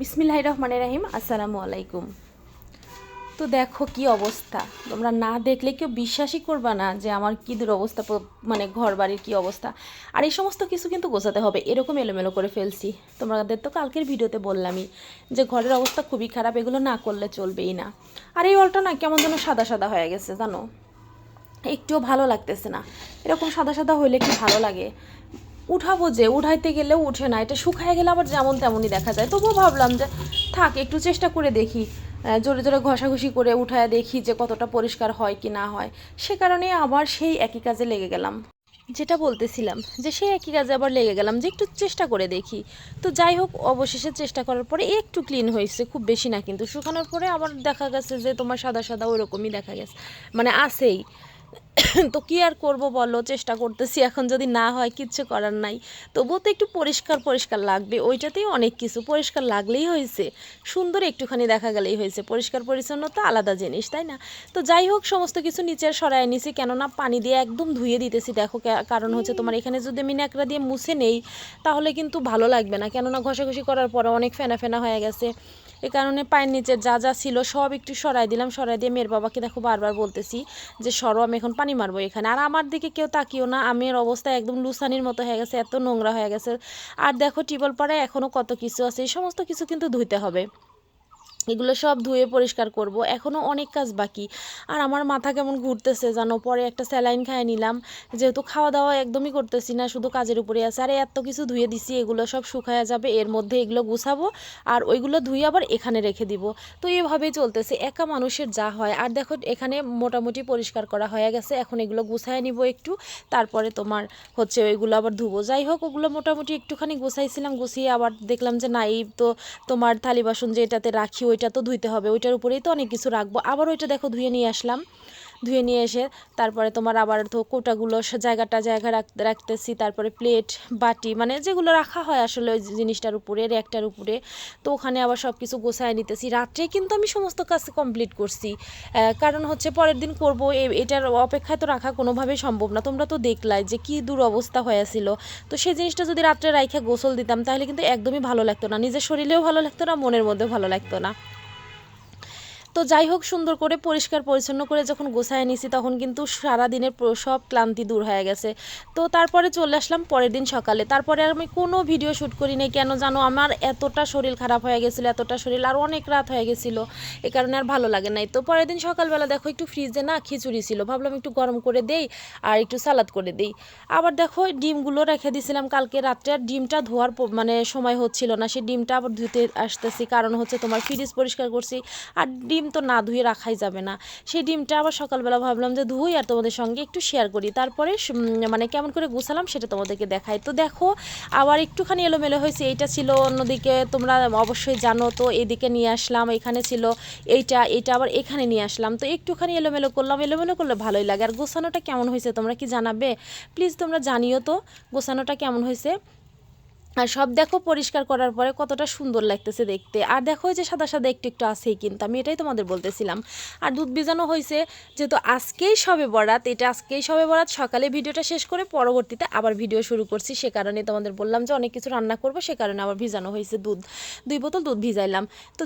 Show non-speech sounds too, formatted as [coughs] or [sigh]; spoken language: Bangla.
বিসমিল্লাহ রহমান রাহিম, আসসালামু আলাইকুম। তো দেখো কি অবস্থা। তোমরা না দেখলে কেউ বিশ্বাসই করবা না যে আমার কী দূর অবস্থা মানে ঘর বাড়ির কী অবস্থা। আর এই সমস্ত কিছু কিন্তু গোছাতে হবে, এরকম এলোমেলো করে ফেলছি। তোমাদের তো কালকের ভিডিওতে বললামই যে ঘরের অবস্থা খুবই খারাপ, এগুলো না করলে চলবেই না। আর এই অলটা না কেমন যেন সাদা সাদা হয়ে গেছে, জানো? একটুও ভালো লাগতেছে না। এরকম সাদা সাদা হইলে কি ভালো লাগে? উঠাবো যে, উঠাইতে গেলেও উঠে না। এটা শুকায় গেলে আবার যেমন তেমনই দেখা যায়। তবুও ভাবলাম যে, থাক, একটু চেষ্টা করে দেখি। জোরে জোরে ঘষাঘষি করে উঠায় দেখি যে কতটা পরিষ্কার হয় কি না হয়। সে কারণে আবার সেই একই কাজে লেগে গেলাম। যেটা বলতেছিলাম যে, সেই একই কাজে আবার লেগে গেলাম যে, একটু চেষ্টা করে দেখি। তো যাই হোক, অবশেষে চেষ্টা করার পরে একটু ক্লিন হয়েছে, খুব বেশি না কিন্তু। শুকানোর পরে আবার দেখা গেছে যে, তোমার সাদা সাদা ওরকমই দেখা গেছে। মানে আসেই [coughs] তো কি আর করব বলো? চেষ্টা করতেছি। এখন যদি না হয়, কিচ্ছু করার নাই। তবুও তো একটু পরিষ্কার পরিষ্কার লাগবে। ওইটাতেই অনেক কিছু। পরিষ্কার লাগলেই হয়েছে। সুন্দর একটুখানি দেখা গেলেই হয়েছে। পরিষ্কার পরিচ্ছন্নতা আলাদা জিনিস, তাই না? তো যাই হোক, সমস্ত কিছু নিচে সরাই নিছি। কেননা পানি দিয়ে একদম ধুয়ে দিতেছি। দেখো কারণ হচ্ছে তোমার এখানে যদি আমি ন্যাকড়া দিয়ে মুছে নেই, তাহলে কিন্তু ভালো লাগবে না। কেননা ঘষাঘষি করার পরে অনেক ফেনা ফেনা হয়ে গেছে। এ কারণে পায়ের নিচের যা যা ছিল সব একটু সরাই দিলাম, সরাই দিয়ে মেয়ের বাবাকে দেখো বারবার বলতেছি যে, সরো, আমি এখন পানি মারবো এখানে। আর আমার দিকে কেউ তাকিও না আমের অবস্থা একদম লুসানির মতো হয়ে গেছে, এত নোংরা হয়ে গেছে। আর দেখো টিবল পাড়ায় এখনও কত কিছু আছে, এই সমস্ত কিছু কিন্তু ধুইতে হবে। এগুলো সব ধুয়ে পরিষ্কার করব। এখনও অনেক কাজ বাকি। আর আমার মাথা কেমন ঘুরতেছে জানো? পরে একটা স্যালাইন খাইয়ে নিলাম। যেহেতু খাওয়া দাওয়া একদমই করতেছি না, শুধু কাজের উপরে আছে। আর এত কিছু ধুয়ে দিছি, এগুলো সব শুকায়া যাবে। এর মধ্যে এগুলো গুছাবো আর ওইগুলো ধুয়ে আবার এখানে রেখে দিব। তো এইভাবেই চলতেছে। একা মানুষের যা হয়। আর দেখো, এখানে মোটামুটি পরিষ্কার করা হয়ে গেছে। এখন এগুলো গুছায় নিব একটু। তারপরে তোমার হচ্ছে ওইগুলো আবার ধুবো। যাই হোক, ওগুলো মোটামুটি একটুখানি গুছাইছিলাম। গুছিয়ে আবার দেখলাম যে না এই তো তোমার থালি বাসন যে এটাতে রাখি ওইটা তো ধুইতে হবে, ওইটার উপরেই তো অনেক কিছু রাখব। আবার ওইটা দেখো ধুয়ে নিয়ে আসলাম। ধুয়ে নিয়ে এসে তারপরে তোমার আবার তো কোটাগুলো জায়গাটা জায়গা রাখতে রাখতেছি, তারপরে প্লেট, বাটি মানে যেগুলো রাখা হয় আসলে ওই জিনিসটার উপরে, র্যাকটার উপরে। তো ওখানে আবার সব কিছু গোছায় নিতেছি। রাত্রে কিন্তু আমি সমস্ত কাজ কমপ্লিট করছি। কারণ হচ্ছে পরের দিন করব এটার অপেক্ষায় তো রাখা কোনোভাবেই সম্ভব না। তোমরা তো দেখলাই যে কি দূর অবস্থা হয়েছিল। তো সেই জিনিসটা যদি রাত্রে রাইখে গোসল দিতাম, তাহলে কিন্তু একদমই ভালো লাগতো না। নিজের শরীরেও ভালো লাগতো না, মনের মধ্যেও ভালো লাগতো না। তো যাই হোক, সুন্দর করে, পরিষ্কার, পরিচ্ছন্ন করে যখন গোছায় নিছি, তখন কিন্তু সারা দিনের সব ক্লান্তি দূর হয়ে গেছে। তো তারপরে চলে আসলাম পরের দিন সকালে। তারপরে আর আমি কোনো ভিডিও শ্যুট করি নাই। কেন জানো, আমার এতটা শরীর খারাপ হয়ে গেছিল, এতটা শরীর, আর অনেক রাত হয়ে গেছিল। এ কারণে আর ভালো লাগে নাই। তো পরের দিন সকালবেলা দেখো, একটু ফ্রিজে না খিচুড়ি ছিল। ভাবলাম একটু গরম করে দেই, আর একটু সালাদ করে দেই। আবার দেখো, ডিমগুলো রেখে দিয়েছিলাম কালকে রাত্রে, আর ডিমটা ধোয়ার মানে সময় হচ্ছিল না। সেই ডিমটা আবার ধুতে আসতেছি। কারণ হচ্ছে তোমার ফ্রিজ পরিষ্কার করছি। আর ডিম তো না ধুয়ে রাখাই যাবে না। সেই ডিমটা আবার সকালবেলা ভাবলাম যে ধুই আর তোমাদের সঙ্গে একটু শেয়ার করি। তারপরে মানে কেমন করে গুছালাম সেটা তোমাদেরকে দেখাই। তো দেখো, আবার একটুখানি এলোমেলো হয়েছে। এইটা ছিল অন্যদিকে, তোমরা অবশ্যই জানো তো, এদিকে নিয়ে আসলাম, এখানে ছিল এইটা এইটা আবার এখানে নিয়ে আসলাম। তো একটুখানি এলোমেলো করলাম, এলোমেলো করলে ভালোই লাগে। আর গোছানোটা কেমন হয়েছে, তোমরা কি জানাবে? প্লিজ তোমরা জানিও তো, গোছানোটা কেমন হয়েছে? আর সব দেখো পরিষ্কার করার পরে কতটা সুন্দর লাগতেছে দেখতে। আর দেখো যে সাদা সাদা একটু একটু আছেই কিন্তু, আমি এটাই তোমাদের বলতেছিলাম। আর দুধ ভিজানো হয়েছে, যেহেতু আজকেই সবে বরাত, এটা আজকেই সবে বরাত, সকালে ভিডিওটা শেষ করে পরবর্তীতে আবার ভিডিও শুরু করছি। সে কারণে তোমাদের বললাম যে অনেক কিছু রান্না করব, সে কারণে আবার ভিজানো হয়েছে দুধ। দুই বোতল দুধ ভিজাইলাম। তো